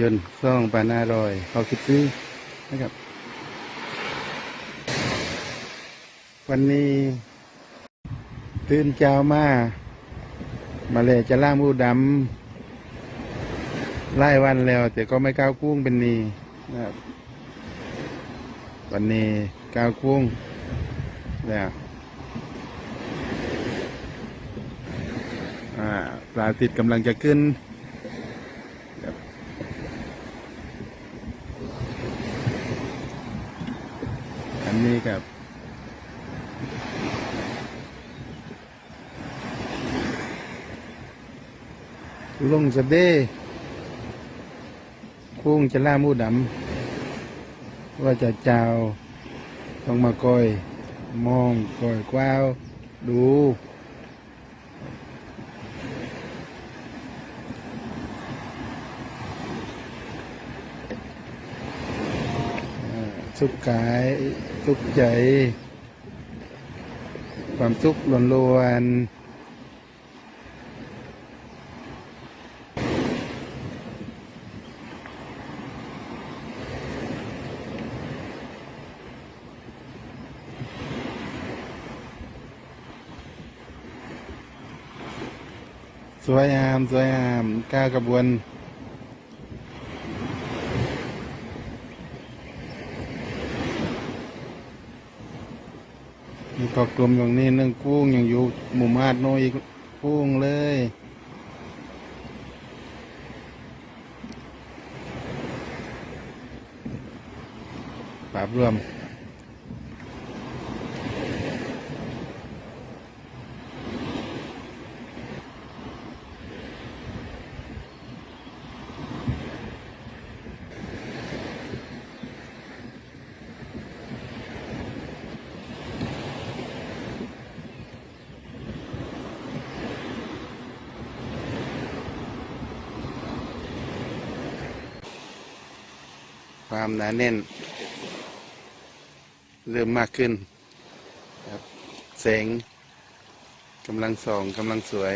ยนต์ซ่องปานอร่อยเขาคิดซื้อนะครับ วันนี้ตื่นเช้ามา มาเลยจะล่างมูดำไล่วันแล้ว แต่ก็ไม่ก้าวกุ้งเป็นนีนะครับวันนี้ก้าวกุ้งแล้วอ่าปลาติดกำลังจะขึ้นครับอั นี้กับลงสเด้คุ้งจะล่ามูดำว่าจะเจ้าต้องมาคอย มองคอยกว้าว ดู อ่าสุขกายสุขใจ ความสุขล้วนๆสวยงามสวยงามก้าวกระบวน มีเกาะกลมอย่างนี้นึ่งกุ้งยังอยู่หมู่มาดโนอีกกุ้งเลยปราบรวม ความหนาแน่น เริ่มมากขึ้นครับแสงกำลังส่องกำลังสวย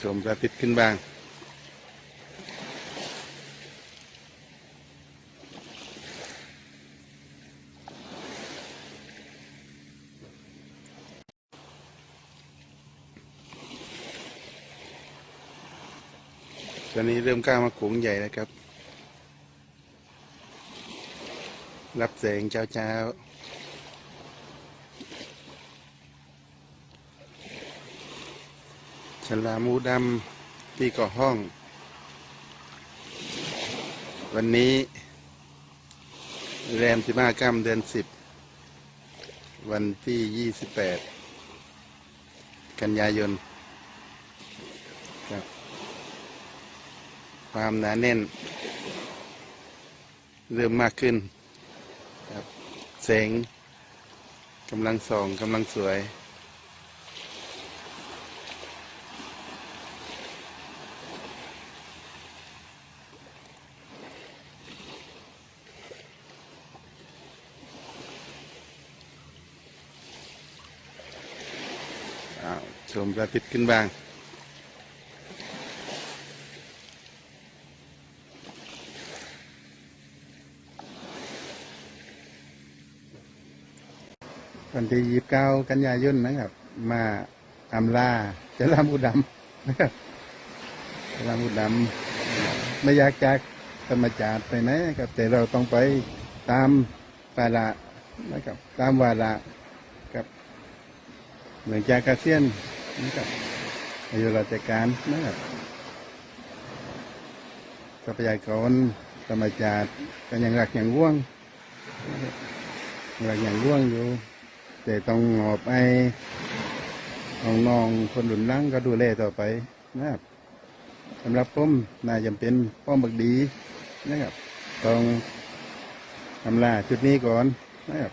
ชมพระอาทิตย์ขึ้นบ้าง อนนี้เริ่มกล้ามาโขงใหญ่แล้วครับ รับแสงเช้าเช้าๆฉลามูดำที่เกาะห้อง วันนี้ แรมสิบห้าค่ำเดือนสิบ วันที่ยี่สิบแปดกันยายนครับ ความหนาแน่น เริ่มมากขึ้นครับแสงกำลังส่องกำลังสวยอ้าวชมพระอาทิตย์ขึ้นบ้าง วันที่ยี่สิบเก้ากันยายนนะครับ มาอำลาจะลามุดำนะครับจะลามุดำไม่อยากจากธรรมจาติไปไหนครับ แต่เราต้องไปตามปาระนะครับ ตามวาระกับเหมือนจากอาเซียนนะครับอายุราชการนะครับทรัพยากรธรรมจาติก็ยังรักอย่างว่วงรักอย่างว่วงอยู่ แต่ต้องหอบไอ้น้องๆคนหลุนล้างก็ดูแลต่อไปนะครับสำหรับผมน่าจำเป็นป้อมบักดีนะครับ ต้องทำลาจุดนี้ก่อนนะครับ